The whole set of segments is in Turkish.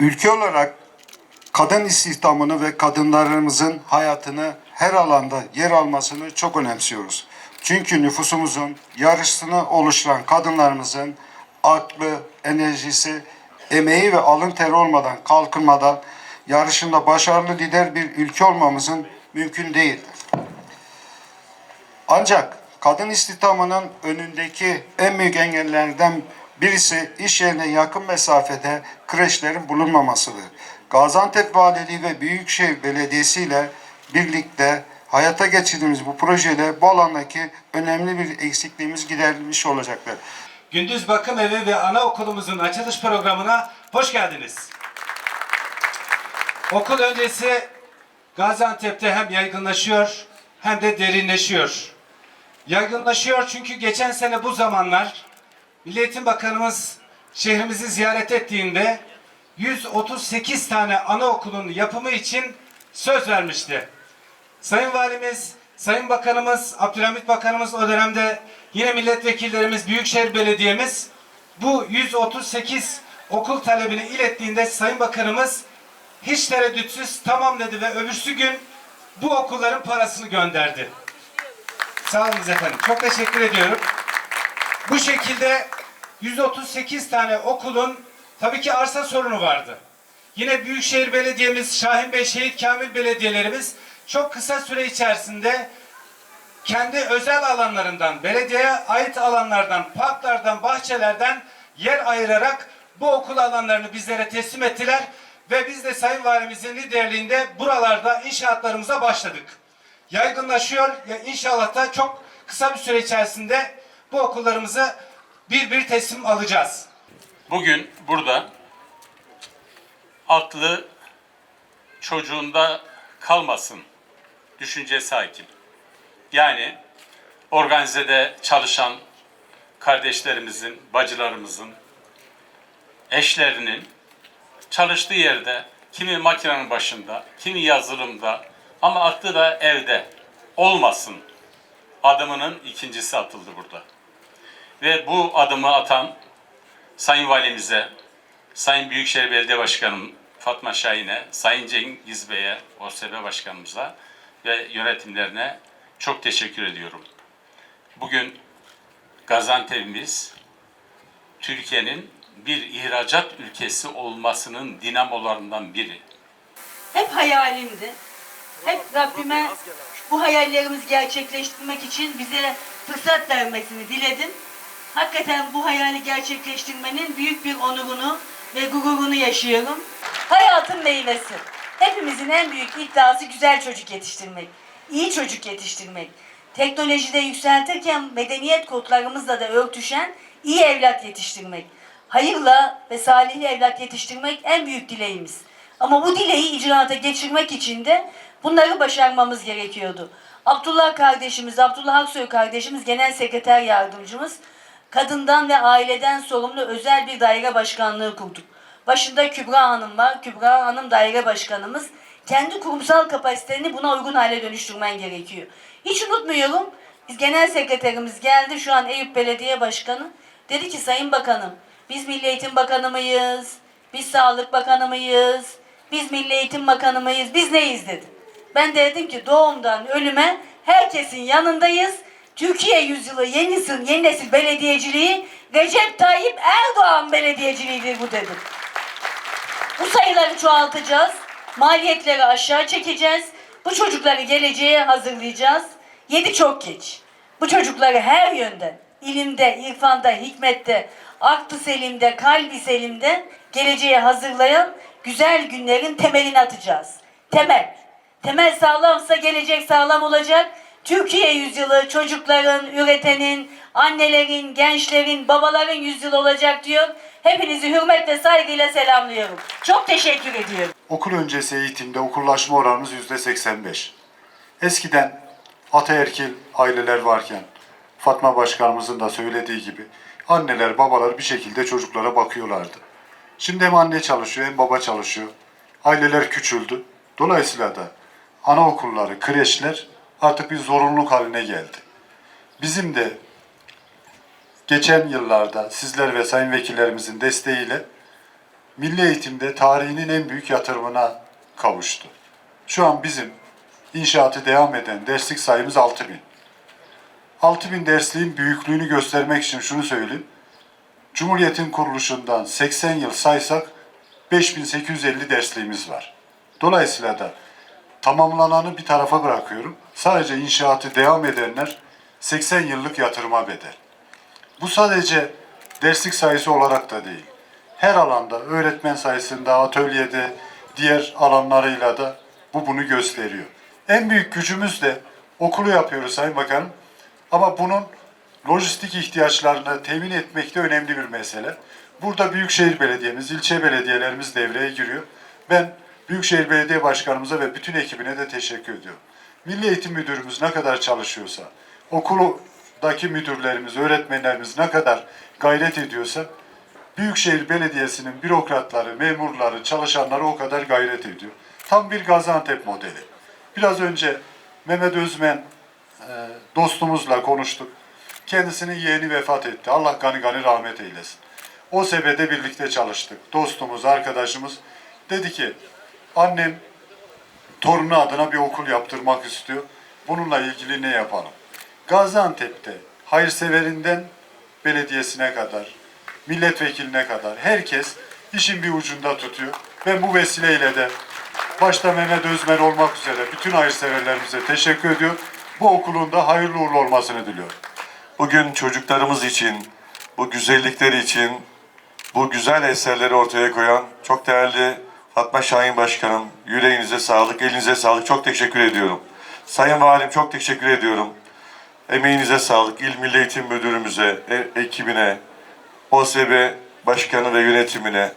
Ülke olarak kadın istihdamını ve kadınlarımızın hayatını her alanda yer almasını çok önemsiyoruz. Çünkü nüfusumuzun yarısını oluşturan kadınlarımızın aklı, enerjisi, emeği ve alın teri olmadan, kalkınmadan yarışında başarılı lider bir ülke olmamızın mümkün değildir. Ancak kadın istihdamının önündeki en büyük engellerden birisi iş yerine yakın mesafede kreşlerin bulunmamasıdır. Gaziantep Valiliği ve Büyükşehir Belediyesi ile birlikte hayata geçirdiğimiz bu projeyle bu alandaki önemli bir eksikliğimiz giderilmiş olacaktır. Gündüz Bakım Evi ve Anaokulumuzun açılış programına hoş geldiniz. Okul öncesi Gaziantep'te hem yaygınlaşıyor hem de derinleşiyor. Yaygınlaşıyor çünkü geçen sene bu zamanlar Milli Eğitim Bakanımız şehrimizi ziyaret ettiğinde 138 tane anaokulun yapımı için söz vermişti. Sayın Valimiz, Sayın Bakanımız, Abdülhamit Bakanımız o dönemde yine milletvekillerimiz, Büyükşehir Belediye'miz bu 138 okul talebini ilettiğinde Sayın Bakanımız hiç tereddütsüz tamam dedi ve öbürsü gün bu okulların parasını gönderdi. Sağ olun efendim. Çok teşekkür ediyorum. Bu şekilde 138 tane okulun tabii ki arsa sorunu vardı. Yine Büyükşehir Belediye'miz, Şahin Bey, Şehit Kamil belediyelerimiz çok kısa süre içerisinde kendi özel alanlarından, belediyeye ait alanlardan, parklardan, bahçelerden yer ayırarak bu okul alanlarını bizlere teslim ettiler ve biz de Sayın Valimizin liderliğinde buralarda inşaatlarımıza başladık. Yaygınlaşıyor ve inşallah da çok kısa bir süre içerisinde bu okullarımızı bir bir teslim alacağız. Bugün burada aklı çocuğunda kalmasın düşüncesi hakim. Yani organizede çalışan kardeşlerimizin, bacılarımızın, eşlerinin çalıştığı yerde kimi makinenin başında, kimi yazılımda ama aklı da evde olmasın adımının ikincisi atıldı burada. Ve bu adımı atan Sayın Valimize, Sayın Büyükşehir Belediye Başkanım Fatma Şahin'e, Sayın Cengiz Bey'e, OSB Başkanımıza ve yönetimlerine çok teşekkür ediyorum. Bugün Gaziantep'imiz Türkiye'nin bir ihracat ülkesi olmasının dinamolarından biri. hep hayalimdi. Hep Rabbime bu hayallerimizi gerçekleştirmek için bize fırsat vermesini diledim. Hakikaten bu hayali gerçekleştirmenin büyük bir onurunu ve gururunu yaşıyorum. Hayatın meyvesi. Hepimizin en büyük iddiası güzel çocuk yetiştirmek. iyi çocuk yetiştirmek. Teknolojide yükseltirken medeniyet kodlarımızla da örtüşen iyi evlat yetiştirmek. Hayırla ve salihli evlat yetiştirmek en büyük dileğimiz. Ama bu dileği icraata geçirmek için de bunları başarmamız gerekiyordu. Abdullah kardeşimiz, Abdullah Aksoy kardeşimiz genel sekreter yardımcımız kadından ve aileden sorumlu özel bir daire başkanlığı kurduk. Başında Kübra Hanım var. Kübra Hanım daire başkanımız. Kendi kurumsal kapasiteni buna uygun hale dönüştürmen gerekiyor. Hiç unutmuyorum. Biz genel sekreterimiz geldi. Şu an Eyüp Belediye Başkanı. Dedi ki Sayın Bakanım biz Milli Eğitim Bakanı mıyız? Biz Sağlık Bakanı mıyız? Biz Milli Eğitim Bakanı mıyız? Biz neyiz dedi. Ben de dedim ki doğumdan ölüme herkesin yanındayız. Türkiye yüzyılı yeni nesil, yeni nesil belediyeciliği Recep Tayyip Erdoğan belediyeciliğidir bu dedim. Bu sayıları çoğaltacağız. Maliyetleri aşağı çekeceğiz. Bu çocukları geleceğe hazırlayacağız. Yedi çok geç. Bu çocukları her yönden, ilimde, irfanda, hikmette, aklı selimde, kalbi selimde geleceğe hazırlayan güzel günlerin temelini atacağız. Temel. Temel sağlamsa gelecek sağlam olacak. Türkiye yüzyılı çocukların, üretenin, annelerin, gençlerin, babaların yüzyılı olacak diyor. Hepinizi hürmetle, saygıyla selamlıyorum. Çok teşekkür ediyorum. Okul öncesi eğitimde okullaşma oranımız yüzde 85. Eskiden ataerkil aileler varken Fatma Başkanımızın da söylediği gibi anneler babalar bir şekilde çocuklara bakıyorlardı. Şimdi hem anne çalışıyor hem baba çalışıyor. Aileler küçüldü. Dolayısıyla da anaokulları, kreşler artık bir zorunluluk haline geldi. Bizim de geçen yıllarda sizler ve sayın vekillerimizin desteğiyle milli eğitimde tarihinin en büyük yatırımına kavuştu. Şu an bizim inşaatı devam eden derslik sayımız 6000. 6000 dersliğin büyüklüğünü göstermek için şunu söyleyeyim. Cumhuriyetin kuruluşundan 80 yıl saysak 5850 dersliğimiz var. Dolayısıyla da tamamlananı bir tarafa bırakıyorum. Sadece inşaatı devam edenler 80 yıllık yatırıma bedel. Bu sadece derslik sayısı olarak da değil. Her alanda öğretmen sayısında, atölyede, diğer alanlarıyla da bu bunu gösteriyor. En büyük gücümüz de okulu yapıyoruz Sayın Bakanım. Ama bunun lojistik ihtiyaçlarını temin etmek de önemli bir mesele. Burada Büyükşehir Belediye'miz, ilçe belediyelerimiz devreye giriyor. Ben Büyükşehir Belediye Başkanımıza ve bütün ekibine de teşekkür ediyorum. Milli Eğitim Müdürümüz ne kadar çalışıyorsa, okuldaki müdürlerimiz, öğretmenlerimiz ne kadar gayret ediyorsa, Büyükşehir Belediyesi'nin bürokratları, memurları, çalışanları o kadar gayret ediyor. Tam bir Gaziantep modeli. Biraz önce Mehmet Özmen e, dostumuzla konuştuk. Kendisinin yeğeni vefat etti. Allah gani gani rahmet eylesin. O sebede birlikte çalıştık. Dostumuz, arkadaşımız dedi ki annem torunu adına bir okul yaptırmak istiyor. Bununla ilgili ne yapalım? Gaziantep'te hayırseverinden belediyesine kadar, milletvekiline kadar herkes işin bir ucunda tutuyor. Ben bu vesileyle de başta Mehmet Özmer olmak üzere bütün hayırseverlerimize teşekkür ediyor. Bu okulun da hayırlı uğurlu olmasını diliyorum. Bugün çocuklarımız için, bu güzellikleri için, bu güzel eserleri ortaya koyan çok değerli Fatma Şahin Başkanım, yüreğinize sağlık, elinize sağlık. Çok teşekkür ediyorum. Sayın Valim çok teşekkür ediyorum. Emeğinize sağlık. İl Milli Eğitim Müdürümüze, e- ekibine, OSB Başkanı ve yönetimine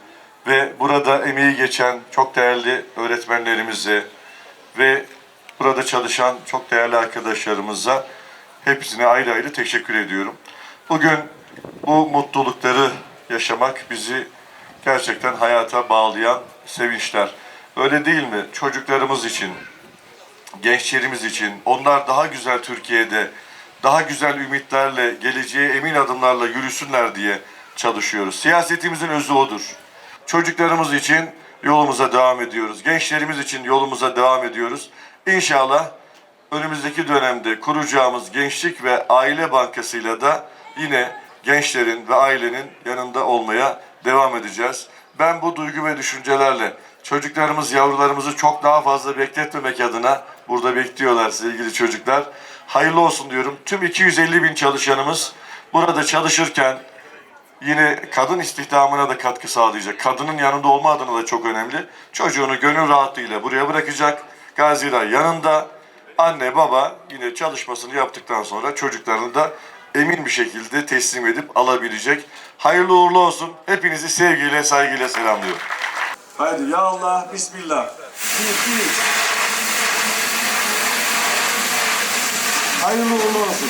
ve burada emeği geçen çok değerli öğretmenlerimize ve burada çalışan çok değerli arkadaşlarımıza hepsine ayrı ayrı teşekkür ediyorum. Bugün bu mutlulukları yaşamak bizi gerçekten hayata bağlayan sevinçler. Öyle değil mi? Çocuklarımız için, gençlerimiz için, onlar daha güzel Türkiye'de, daha güzel ümitlerle, geleceğe emin adımlarla yürüsünler diye çalışıyoruz. Siyasetimizin özü odur. Çocuklarımız için yolumuza devam ediyoruz. Gençlerimiz için yolumuza devam ediyoruz. İnşallah önümüzdeki dönemde kuracağımız Gençlik ve Aile Bankası'yla da yine gençlerin ve ailenin yanında olmaya devam edeceğiz. Ben bu duygu ve düşüncelerle çocuklarımız, yavrularımızı çok daha fazla bekletmemek adına burada bekliyorlar sevgili çocuklar. Hayırlı olsun diyorum. Tüm 250 bin çalışanımız burada çalışırken yine kadın istihdamına da katkı sağlayacak. Kadının yanında olma adına da çok önemli. Çocuğunu gönül rahatlığıyla buraya bırakacak. Gazira yanında. Anne baba yine çalışmasını yaptıktan sonra çocuklarını da emin bir şekilde teslim edip alabilecek. Hayırlı uğurlu olsun. Hepinizi sevgiyle, saygıyla selamlıyorum. Haydi ya Allah, Bismillah. Hayırlı uğurlu olsun.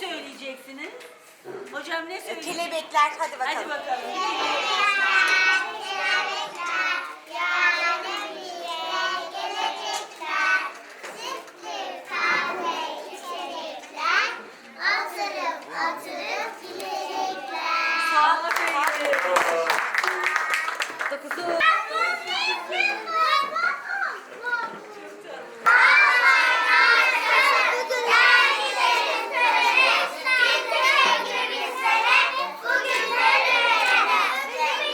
Söyleyeceksiniz? Hocam ne e, söyleyeceksiniz? Kelebekler hadi bakalım. Hadi bakalım.